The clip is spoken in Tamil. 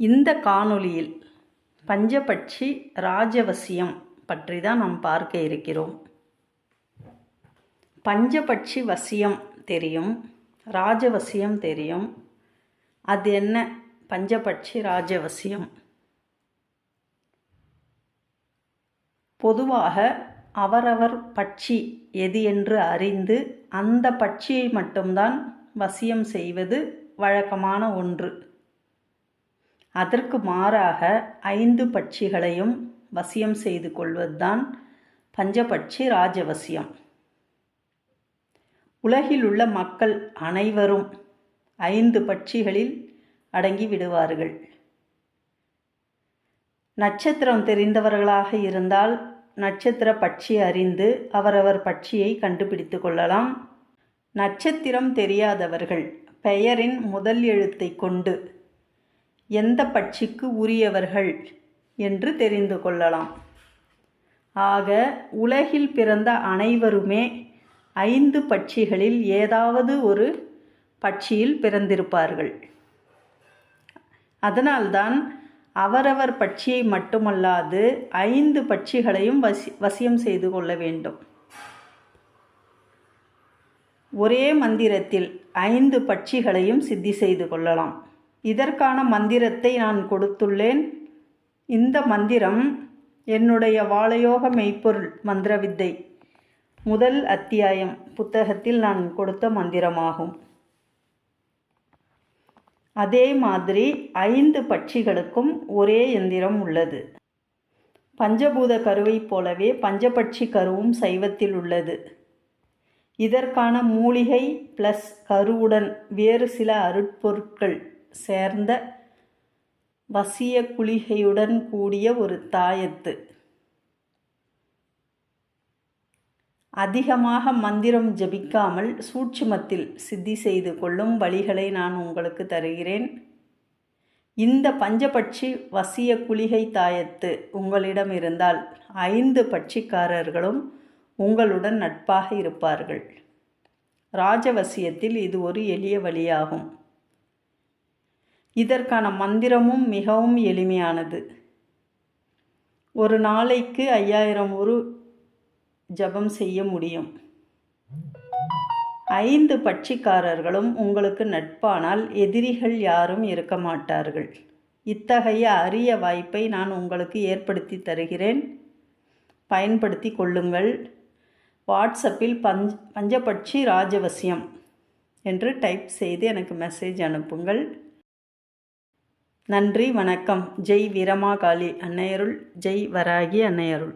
இந்த காணொளியில் பஞ்சபட்சி ராஜவசியம் பற்றி தான் நாம் பார்க்க இருக்கிறோம். பஞ்சபட்சி வசியம் தெரியும் ராஜவசியம் தெரியும். அது என்ன? பஞ்சபட்சி ராஜவசியம். பொதுவாக அவரவர் பட்சி எது என்று அறிந்து அந்த பட்சியை மட்டும்தான் வசியம் செய்வது வழக்கமான ஒன்று. அதற்கு மாறாக ஐந்து பட்சிகளையும் வசியம் செய்து கொள்வதுதான் பஞ்சபட்சி ராஜவசியம். உலகிலுள்ள மக்கள் அனைவரும் ஐந்து பட்சிகளில் அடங்கி விடுவார்கள். நட்சத்திரம் தெரிந்தவர்களாக இருந்தால் நட்சத்திர பட்சி அறிந்து அவரவர் பட்சியை கண்டுபிடித்து கொள்ளலாம். நட்சத்திரம் தெரியாதவர்கள் பெயரின் முதல் எழுத்தை கொண்டு எந்த பட்சிக்கு உரியவர்கள் என்று தெரிந்து கொள்ளலாம். ஆக உலகில் பிறந்த அனைவருமே ஐந்து பட்சிகளில் ஏதாவது ஒரு பட்சியில் பிறந்திருப்பார்கள். அதனால்தான் அவரவர் பட்சியை மட்டுமல்லாது ஐந்து பட்சிகளையும் வசி வசியம் செய்து கொள்ள வேண்டும். ஒரே மந்திரத்தில் ஐந்து பட்சிகளையும் சித்தி செய்து கொள்ளலாம். இதற்கான மந்திரத்தை நான் கொடுத்துள்ளேன். இந்த மந்திரம் என்னுடைய வாழையோக மெய்ப்பொருள் மந்திர வித்தை முதல் அத்தியாயம். புத்தகத்தில் நான் கொடுத்த மந்திரமாகும். அதே மாதிரி ஐந்து பட்சிகளுக்கும் ஒரே எந்திரம் உள்ளது. பஞ்சபூத கருவைப் போலவே பஞ்சபட்சி கருவும் சைவத்தில் உள்ளது. இதற்கான மூலிகை ப்ளஸ் கருவுடன் வேறு சில அருட்பொருட்கள் சேர்ந்த வசிய குளிகையுடன் கூடிய ஒரு தாயத்து. அதிகமாக மந்திரம் ஜபிக்காமல் சூட்சுமத்தில் சித்தி செய்து கொள்ளும் வழிகளை நான் உங்களுக்கு தருகிறேன். இந்த பஞ்சபட்சி வசிய குளிகை தாயத்து உங்களிடம் இருந்தால் ஐந்து பட்சிக்காரர்களும் உங்களுடன் நட்பாக இருப்பார்கள். ராஜவசியத்தில் இது ஒரு எளிய வழியாகும். இதற்கான மந்திரமும் மிகவும் எளிமையானது. ஒரு நாளைக்கு ஐயாயிரம் ஒரு ஜபம் செய்ய முடியும். ஐந்து பட்சிக்காரர்களும் உங்களுக்கு நட்பானால் எதிரிகள் யாரும் இருக்க மாட்டார்கள். இத்தகைய அரிய வாய்ப்பை நான் உங்களுக்கு ஏற்படுத்தி தருகிறேன். பயன்படுத்தி கொள்ளுங்கள். வாட்ஸ்அப்பில் பஞ்ச் பஞ்சபட்சி ராஜவசியம் என்று டைப் செய்து எனக்கு மெசேஜ் அனுப்புங்கள். நன்றி வணக்கம். ஜெய் வீரமாகாளி அன்னையருள் ஜெய் வராகி அன்னையருள்.